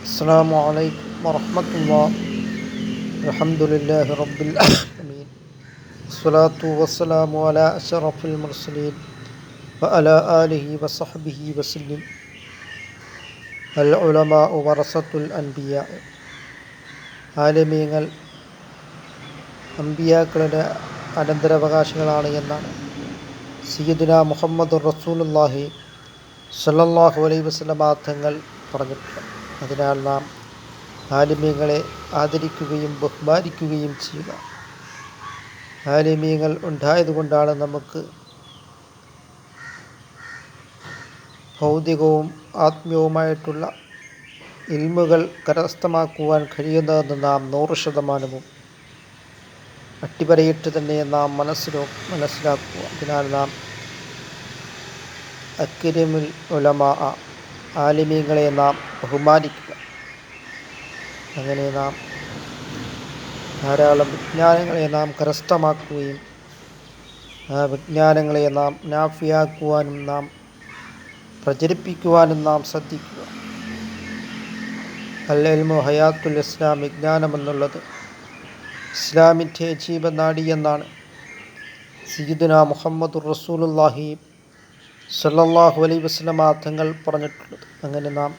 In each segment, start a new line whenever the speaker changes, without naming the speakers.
السلام عليكم ورحمة الله الحمد لله رب العالمين الصلاة والسلام على أشرف المرسلين وعلى آله وصحبه وسلم العلماء ورثة الأنبياء ആലമീങ്ങൾ അമ്പിയാക്കളുടെ അനന്തരാവകാശികളാണ് എന്നാണ് സയ്യിദുന മുഹമ്മദ് റസൂലുല്ലാഹി സല്ലല്ലാഹു അലൈഹി വസല്ലമ തങ്ങൾ പറഞ്ഞിട്ടുണ്ട് അതിനാൽ നാം ആലിമ്യങ്ങളെ ആദരിക്കുകയും ബഹുമാനിക്കുകയും ചെയ്യുക. ആലിമ്യങ്ങൾ ഉണ്ടായതുകൊണ്ടാണ് നമുക്ക് ഭൗതികവും ആത്മീയവുമായിട്ടുള്ള ഇൽമുകൾ കരസ്ഥമാക്കുവാൻ കഴിയുന്നതെന്ന് നാം നൂറ് ശതമാനവും അട്ടിപരയിട്ട് തന്നെ നാം മനസ്സിലോ മനസ്സിലാക്കുക. അതിനാൽ നാം അക്കിരമിൽ ഉലമ ആലിമീങ്ങളെ നാം ബഹുമാനിക്കുക. അങ്ങനെ നാം ധാരാളം വിജ്ഞാനങ്ങളെ നാം കരസ്ഥമാക്കുകയും ആ വിജ്ഞാനങ്ങളെ നാം നാഫിയാക്കുവാനും നാം പ്രചരിപ്പിക്കുവാനും നാം ശ്രദ്ധിക്കുക. അല്ലെൽമു ഹയാത്തുൽ ഇസ്ലാം വിജ്ഞാനം എന്നുള്ളത് ഇസ്ലാമിന്റെ ജീവനാടി എന്നാണ് സയ്യിദുന മുഹമ്മദ് റസൂലുല്ലാഹി സല്ലല്ലാഹു അലൈഹി വസല്ലമ തങ്ങൾ പറഞ്ഞിട്ടുള്ളത് അങ്ങനെ നാം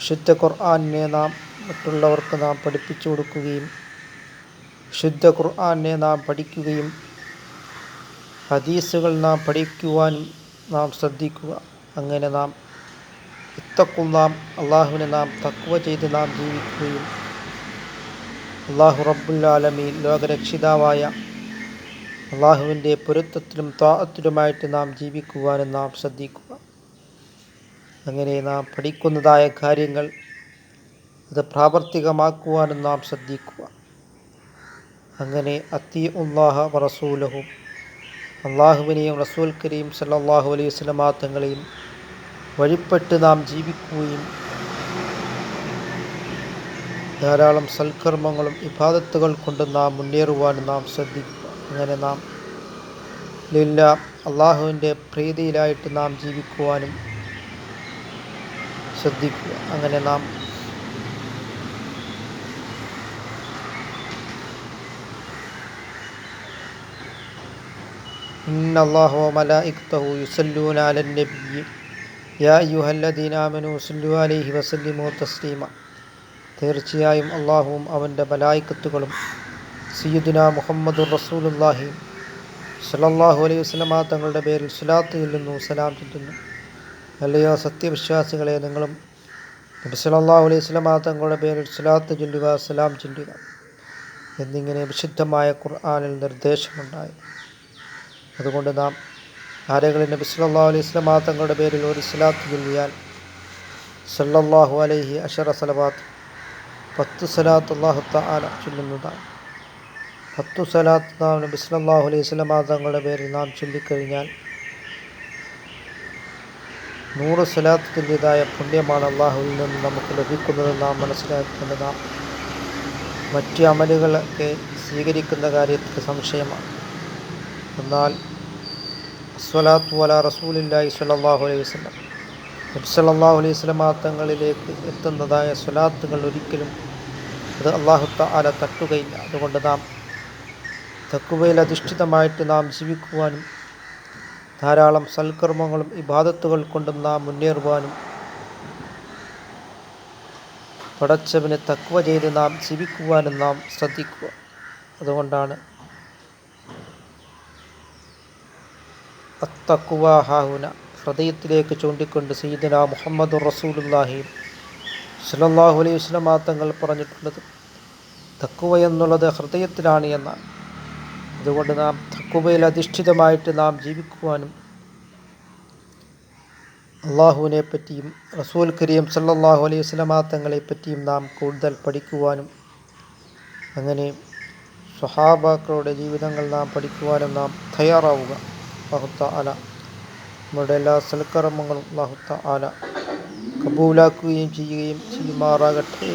ശുദ്ധ ഖുർആാനിനെ നാം മറ്റുള്ളവർക്ക് നാം പഠിപ്പിച്ചു കൊടുക്കുകയും ശുദ്ധ ഖുർആാനിനെ നാം പഠിക്കുകയും ഹദീസുകൾ നാം പഠിക്കുവാനും നാം ശ്രദ്ധിക്കുക. അങ്ങനെ നാം ഇത്തക്കും നാം അള്ളാഹുവിനെ നാം തക്കുവ ചെയ്ത് നാം ജീവിക്കുകയും അള്ളാഹു റബ്ബുല്ലാലമീൻ ലോകരക്ഷിതാവായ അള്ളാഹുവിന്റെ പൊരുത്തത്തിലും താഅത്തിലുമായിട്ട് നാം ജീവിക്കുവാനും നാം ശ്രദ്ധിക്കുക. അങ്ങനെ നാം പഠിക്കുന്നതായ കാര്യങ്ങൾ അത് പ്രാവർത്തികമാക്കുവാനും നാം ശ്രദ്ധിക്കുക. അങ്ങനെ അത്തി ഉള്ളാഹ റസൂലഹും അള്ളാഹുവിനെയും റസൂൽ കരീം സല്ലാഹു അലൈഹി സ്വലമാങ്ങളെയും വഴിപ്പെട്ട് നാം ജീവിക്കുകയും ധാരാളം സൽക്കർമ്മങ്ങളും ഇബാദത്തുകൾ കൊണ്ട് നാം മുന്നേറുവാനും നാം ശ്രദ്ധിക്കുക. അങ്ങനെ നാം ലില്ല അള്ളാഹുവിൻ്റെ പ്രീതിയിലായിട്ട് നാം ജീവിക്കുവാനും ശ്രദ്ധിക്കുക അങ്ങനെ നാം إن الله وملائكته يصلون على النبي يا أيها الذين آمنوا صلوا عليه وسلموا تسليما തീർച്ചയായും അള്ളാഹുവും അവൻ്റെ മലായിക്കത്തുകളും സയ്യിദുന മുഹമ്മദുർ റസൂലുല്ലാഹി സലല്ലാഹു അലൈഹി വസ്ലമ തങ്ങളുടെ പേരിൽ സ്വലാത്ത് ചൊല്ലുന്നു സലാം ചൊല്ലുന്നു. അല്ലയോ സത്യവിശ്വാസികളെ നിങ്ങളും നബി സലല്ലാഹു അലൈഹി വസ്ലമ തങ്ങളുടെ പേരിൽ സ്വലാത്ത് ചൊല്ലുക സലാം ചൊല്ലുക എന്നിങ്ങനെ വിശുദ്ധമായ ഖുർആാനിൽ നിർദ്ദേശമുണ്ടായി. അതുകൊണ്ട് നാം ആരെങ്കിലും നബി സലല്ലാഹു അലൈഹി വസ്ലമ തങ്ങളുടെ പേരിൽ ഒരു സ്വലാത്ത് ചൊല്ലിയാൽ സല്ലല്ലാഹു അലൈഹി അഷറ സലവാത്ത് പത്ത് സലാത്ത് അള്ളാഹു തആല ചൊല്ലുന്നതാണ്. പത്തു സലാത്ത് നാം നബി സല്ലല്ലാഹു അലൈഹി വസല്ലമ തങ്ങളുടെ പേരിൽ നാം ചൊല്ലിക്കഴിഞ്ഞാൽ നൂറ് സലാത്തിന്റെതായ പുണ്യമാണ് അള്ളാഹുവിൽ നിന്ന് നമുക്ക് ലഭിക്കുന്നത് നാം മനസ്സിലാക്കേണ്ടത്. നാം മറ്റ് അമലുകളൊക്കെ സ്വീകരിക്കുന്ന കാര്യത്തിൽ സംശയമാണ്. എന്നാൽ സ്വലാത്തു വല റസൂലില്ലാഹി സ്വല്ലല്ലാഹു അലൈഹി വസ്ലം നബി സല്ലല്ലാഹു അലൈഹി വസല്ലമ തങ്ങളിലേക്ക് എത്തുന്നതായ സ്വലാത്തുകൾ ഒരിക്കലും അത് അള്ളാഹു തആല തട്ടുകയില്ല. അതുകൊണ്ട് നാം തക്കുവയിൽ അധിഷ്ഠിതമായിട്ട് നാം ജീവിക്കുവാനും ധാരാളം സൽക്കർമ്മങ്ങളും ഇബാദത്തുകൾ കൊണ്ടും നാം മുന്നേറുവാനും പടച്ചവന് തക്കുവ ചെയ്ത് നാം ജീവിക്കുവാനും നാം ശ്രദ്ധിക്കുക. അതുകൊണ്ടാണ് അത്തക്കുവ ഹാഹുന ഹൃദയത്തിലേക്ക് ചൂണ്ടിക്കൊണ്ട് സീദന മുഹമ്മദ് റസൂലുല്ലാഹി സല്ലല്ലാഹു അലൈഹി തങ്ങൾ പറഞ്ഞിട്ടുള്ളത്. തക്കുവ എന്നുള്ളത് ഹൃദയത്തിലാണ് എന്നാണ്. അതുകൊണ്ട് നാം തക്കുവയിൽ അധിഷ്ഠിതമായിട്ട് നാം ജീവിക്കുവാനും അള്ളാഹുവിനെ പറ്റിയും റസൂൽ കരീം സല്ലാഹു അലൈഹി വസല്ലമ തങ്ങളെ പറ്റിയും നാം കൂടുതൽ പഠിക്കുവാനും അങ്ങനെ സ്വഹാബാക്കളുടെ ജീവിതങ്ങൾ നാം പഠിക്കുവാനും നാം തയ്യാറാവുക. അള്ളാഹുത്ത ആല നമ്മുടെ എല്ലാ സൽക്കർമ്മങ്ങളും അള്ളാഹുത്ത ആല കബൂലാക്കുകയും ചെയ്യുകയും ചെയ്യുമാറാകട്ടെ.